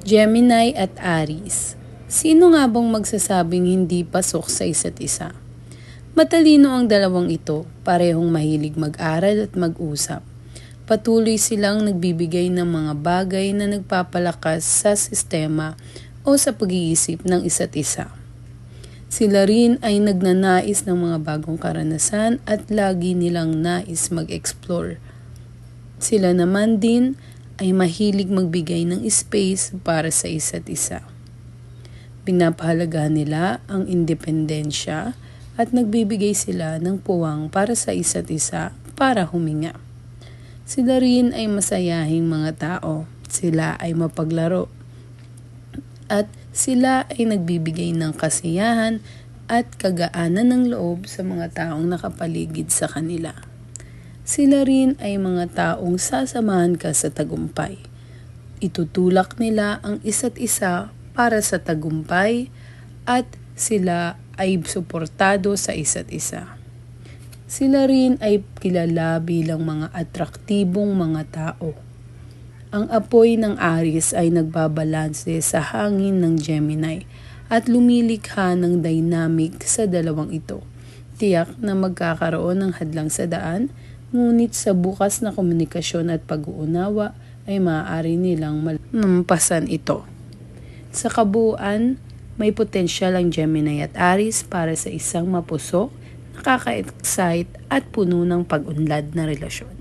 Gemini at Aries. Sino nga bang magsasabing hindi pasok sa isa't isa? Matalino ang dalawang ito, parehong mahilig mag-aral at mag-usap. Patuloy silang nagbibigay ng mga bagay na nagpapalakas sa sistema o sa pag-iisip ng isa't isa. Sila rin ay nagnanais ng mga bagong karanasan at lagi nilang nais mag-explore. Sila naman din ay mahilig magbigay ng space para sa isa't isa. Pinapahalagahan nila ang independensya at nagbibigay sila ng puwang para sa isa't isa para huminga. Sila rin ay masayahing mga tao. Sila ay mapaglaro. At sila ay nagbibigay ng kasiyahan at kagaanan ng loob sa mga taong nakapaligid sa kanila. Sila rin ay mga taong sasamahan ka sa tagumpay. Itutulak nila ang isa't isa para sa tagumpay at sila ay suportado sa isa't isa. Sila rin ay kilala bilang mga atraktibong mga tao. Ang apoy ng Aries ay nagbabalanse sa hangin ng Gemini at lumilikha ng dynamic sa dalawang ito. Tiyak na magkakaroon ng hadlang sa daan Ngunit sa bukas na komunikasyon at pag-uunawa ay maaari nilang malampasan ito. Sa kabuuan, may potensyal ang Gemini at Aries para sa isang mapusok, nakaka-excite at puno ng pag-unlad na relasyon.